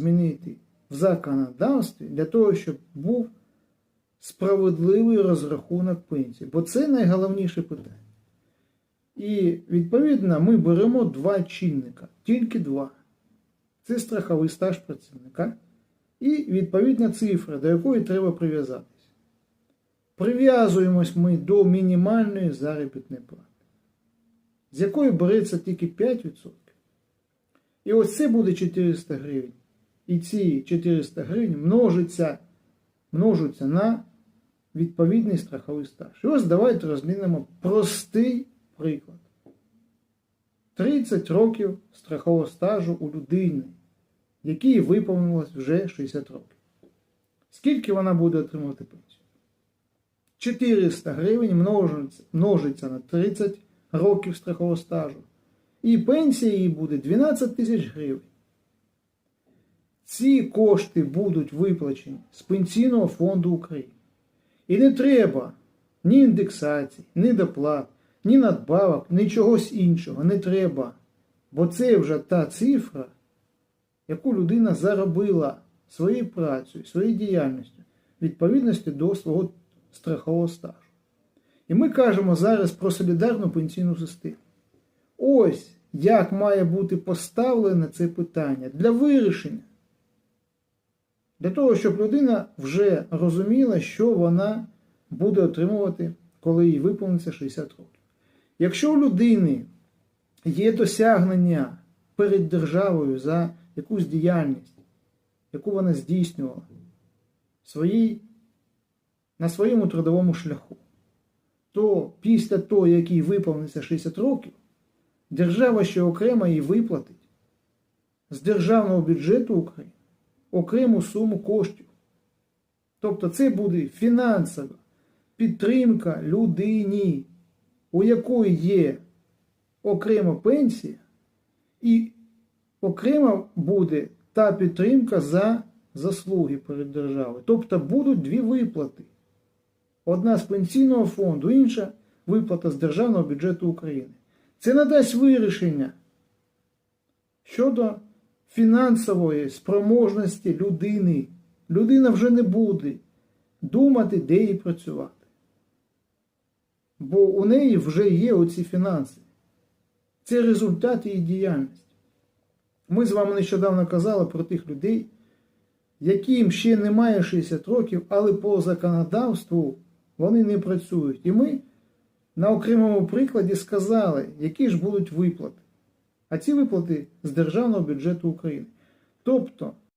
змінити в законодавстві для того, щоб був справедливий розрахунок пенсії. Бо це найголовніше питання. І відповідно ми беремо два чинника, тільки два. Це страховий стаж працівника і відповідна цифра, до якої треба прив'язатися. Прив'язуємось ми до мінімальної заробітної плати, з якої береться тільки 5%. І ось це буде 400 гривень. І ці 400 гривень множиться, множаться на відповідний страховий стаж. І ось давайте розглянемо простий приклад. 30 років страхового стажу у людини, якій виповнилось вже 60 років. Скільки вона буде отримувати пенсію? 400 гривень множиться на 30 років страхового стажу. І пенсія її буде 12 тисяч гривень. Ці кошти будуть виплачені з Пенсійного фонду України. І не треба ні індексації, ні доплат, ні надбавок, ні чогось іншого. Не треба. Бо це вже та цифра, яку людина заробила своєю працею, своєю діяльністю, відповідності до свого страхового стажу. І ми кажемо зараз про солідарну пенсійну систему. Ось як має бути поставлене це питання для вирішення. Для того, щоб людина вже розуміла, що вона буде отримувати, коли їй виповниться 60 років. Якщо у людини є досягнення перед державою за якусь діяльність, яку вона здійснювала своїй, на своєму трудовому шляху, то після того, як їй виповниться 60 років, держава ще окремо їй виплатить з державного бюджету України окрему суму коштів. Тобто це буде фінансова підтримка людині, у якої є окрема пенсія, і окремо буде та підтримка за заслуги перед державою. Тобто будуть дві виплати. Одна з пенсійного фонду, інша виплата з Державного бюджету України. Це надасть вирішення щодо фінансової спроможності людини. Людина вже не буде думати, де їй працювати. Бо у неї вже є оці фінанси. Це результат її діяльності. Ми з вами нещодавно казали про тих людей, яким ще немає 60 років, але по законодавству вони не працюють. І ми на окремому прикладі сказали, які ж будуть виплати. А ці виплати з Державного бюджету України. Тобто